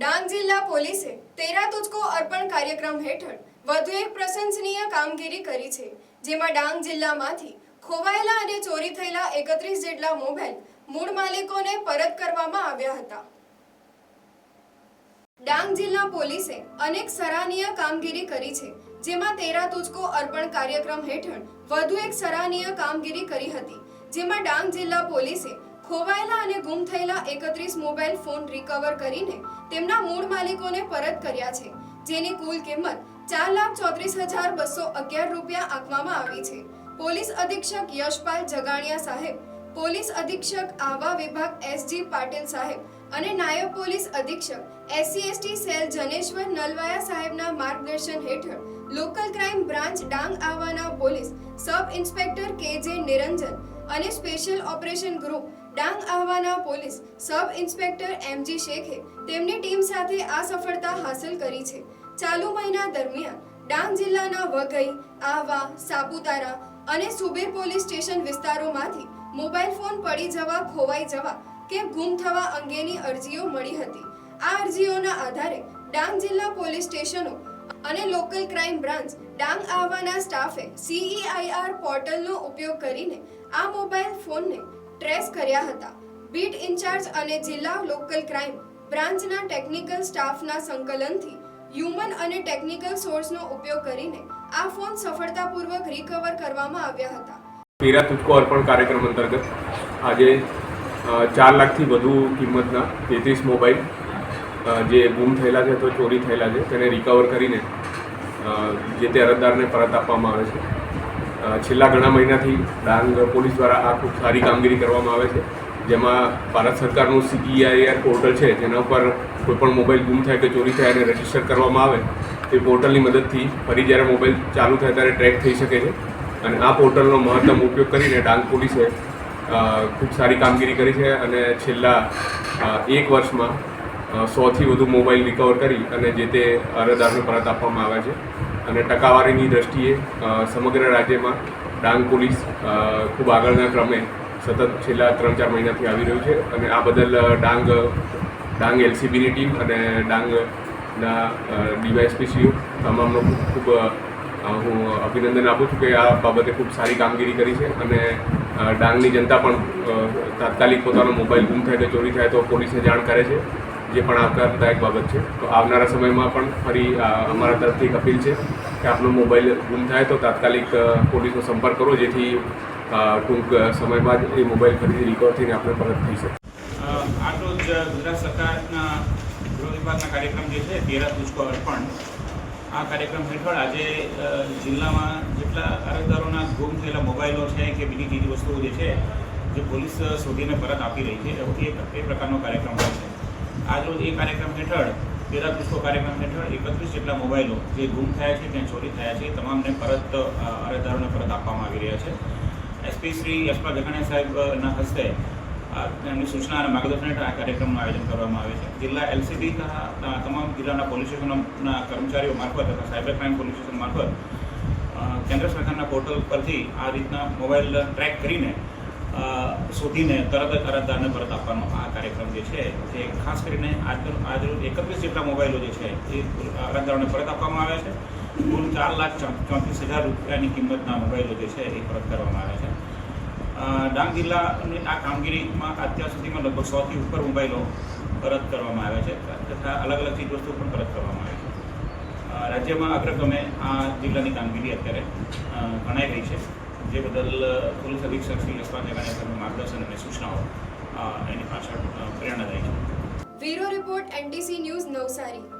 ડાંગ જિલ્લા પોલીસે તેરા તુચકો અર્પણ કાર્યક્રમ હેઠળ વધુ એક પ્રશંસનીય કામગીરી કરી છે, જેમાં ડાંગ જિલ્લામાંથી ખોવાયેલા અને ચોરી થયેલા એકત્રીસ જેટલા મોબાઈલ મૂળ માલિકોને પરત કરવામાં આવ્યા હતા. ડાંગ જિલ્લા પોલીસે અનેક સરાહનીય કામગીરી કરી છે, જેમાં તેરા તુચકો અર્પણ કાર્યક્રમ હેઠળ વધુ એક સરાહનીય કામગીરી કરી હતી, જેમાં ડાંગ જિલ્લા પોલીસે ખોવાયેલા અને ગુમ થયેલા એકત્રીસ મોબાઈલ ફોન રિકવર કરીને તેમના મૂળ માલિકોને પરત કર્યા છે, જેની કુલ કિંમત ચાર લાખ ચોત્રીસ હજાર બસો અગિયાર રૂપિયા આપવામાં આવી છે. પોલીસ અધિક્ષક યશપાલ જગાણિયા સાહેબ, પોલીસ અધિક્ષક આવા વિભાગ એસજી પાટીલ સાહેબ અને નાયબ પોલીસ અધિક્ષક એસસીએસટી સેલ જનેશ્વર નલવાયા સાહેબના માર્ગદર્શન હેઠળ લોકલ ક્રાઇમ બ્રાન્ચ ડાંગ આવાના પોલીસ સબ ઇન્સ્પેક્ટર કે જે નિરંજન અને special operation group Dang આહવાના police sub inspector M G તેમની ટીમ સાથે આ સફળતા હાંસલ કરી છે. ચાલુ મહિના દરમિયાન ડાંગ જિલ્લાના વઘઈ, આહવા, સાપુતારા અને સુબે પોલીસ સ્ટેશન વિસ્તારોમાંથી મોબાઈલ ફોન પડી જવા, ખોવાઈ જવા કે ગુમ થવા અંગેની અરજીઓ મળી હતી. આ અરજીઓના આધારે ડાંગ જિલ્લા પોલીસ સ્ટેશનો અને લોકલ ક્રાઇમ બ્રાન્ચ ડાંગ આહવાના સ્ટાફે સીઈઆઈઆર પોર્ટલનો ઉપયોગ કરીને આ મોબાઈલ ફોનને ટ્રેસ કર્યા હતા. બીટ ઇન્ચાર્જ અને જિલ્લા લોકલ ક્રાઇમ બ્રાન્ચના ટેકનિકલ સ્ટાફના સંકલનથી હ્યુમન અને ટેકનિકલ સોર્સનો ઉપયોગ કરીને આ ફોન સફળતાપૂર્વક રિકવર કરવામાં આવ્યા હતા. તેરા તુચકો અર્પણ કાર્યક્રમ અંતર્ગત આજે ચાર લાખથી વધુ કિંમતના તેત્રીસ મોબાઈલ જે ગુમ થયેલા છે અથવા ચોરી થયેલા છે, તેને રિકવર કરીને જે તે અરજદારને પરત આપવામાં આવે છે. છેલ્લા ઘણા મહિનાથી ડાંગ પોલીસ દ્વારા આ ખૂબ સારી કામગીરી કરવામાં આવે છે. જેમાં ભારત સરકારનું સીઈઆઈઆર પોર્ટલ છે, જેના ઉપર કોઈપણ મોબાઈલ ગુમ થાય કે ચોરી થાય અને રજિસ્ટર કરવામાં આવે, તે પોર્ટલની મદદથી ફરી જ્યારે મોબાઈલ ચાલુ થાય ત્યારે ટ્રેક થઈ શકે છે. અને આ પોર્ટલનો મહત્તમ ઉપયોગ કરીને ડાંગ પોલીસે ખૂબ સારી કામગીરી કરી છે અને છેલ્લા એક વર્ષમાં સોથી વધુ મોબાઈલ રિકવર કરી અને જે તે અરજદારને પરત આપવામાં આવ્યા છે. અને ટકાવારીની દ્રષ્ટિએ સમગ્ર રાજ્યમાં ડાંગ પોલીસ ખૂબ આગળના ક્રમે સતત છેલ્લા ત્રણ ચાર મહિનાથી આવી રહ્યું છે અને આ બદલ ડાંગ ડાંગ એલસીબીની ટીમ અને ડાંગના ડીવાયએસપીસીઓ તમામનો ખૂબ હું અભિનંદન આપું છું કે આ બાબતે ખૂબ સારી કામગીરી કરી છે અને ડાંગની જનતા પણ તાત્કાલિક પોતાનો મોબાઈલ ગુમ થાય કે ચોરી થાય તો પોલીસને જાણ કરે છે. જે પણ આવકારદાયક બાબત છે. તો આવનારા સમયમાં પણ ફરી અમારા તરફથી એક અપીલ છે કે આપનો મોબાઈલ ગુમ થાય તો તાત્કાલિક પોલીસનો સંપર્ક કરો જેથી ટૂંક સમયમાં જ એ મોબાઈલ ફરીથી રિકવર થઈને આપણે પરત થઈ શકે. અ, જ ગુજરાત સરકારના ગૃહ વિભાગના કાર્યક્રમ જે છે તેરા તુચકો અર્પણ. આ કાર્યક્રમ હેઠળ આજે જિલ્લામાં જેટલા અરજદારોના ગુમ થયેલા મોબાઈલો છે કે બીજી ચીજ વસ્તુઓ જે છે જે પોલીસ શોધીને પરત આપી રહી છે એ પ્રકારનો કાર્યક્રમ હોય છે. આજરોજ એ કાર્યક્રમ હેઠળ તેરા પુષ્પો કાર્યક્રમ હેઠળ એકત્રીસ જેટલા મોબાઈલો જે ગુમ થયા છે ત્યાં ચોરી થયા છે તમામને પરત અરજદારોને પરત આપવામાં આવી રહ્યા છે. એસપી શ્રી યશપાલ જખાણીયા સાહેબના હસ્તે તેમની સૂચના અને માર્ગદર્શન હેઠળ આ કાર્યક્રમનું આયોજન કરવામાં આવે છે. જિલ્લા એલસીબી તથા તમામ જિલ્લાના પોલીસ સ્ટેશનોના કર્મચારીઓ મારફત તથા સાયબર ક્રાઇમ પોલીસ સ્ટેશન મારફત કેન્દ્ર સરકારના પોર્ટલ પરથી આ રીતના મોબાઈલ ટ્રેક કરીને શોધીને તરત જ અરજદારને પરત આપવાનો આ કાર્યક્રમ જે છે, એ ખાસ કરીને આજ આજરોજ એકત્રીસ જેટલા મોબાઈલો જે છે, એ અરજદારોને પરત આપવામાં આવ્યા છે. કુલ ચાર લાખ ચોત્રીસ હજાર રૂપિયાની કિંમતના મોબાઈલો જે છે, એ પરત કરવામાં આવ્યા છે. ડાંગ જિલ્લાની આ કામગીરીમાં અત્યાર સુધીમાં લગભગ સોથી ઉપર મોબાઈલો પરત કરવામાં આવ્યા છે, તથા અલગ અલગ ચીજ વસ્તુઓ પણ પરત કરવામાં આવી છે. રાજ્યમાં અગ્રક્રમે આ જિલ્લાની કામગીરી અત્યારે ગણાઈ રહી છે. જે બદલ પોલીસ અધિક્ષક શ્રી જગાનિયા સાહેબનું માર્ગદર્શન અને સૂચનાઓ એની પાછળ પ્રેરણાદાયી છે. Bureau report, NDC news Navsari.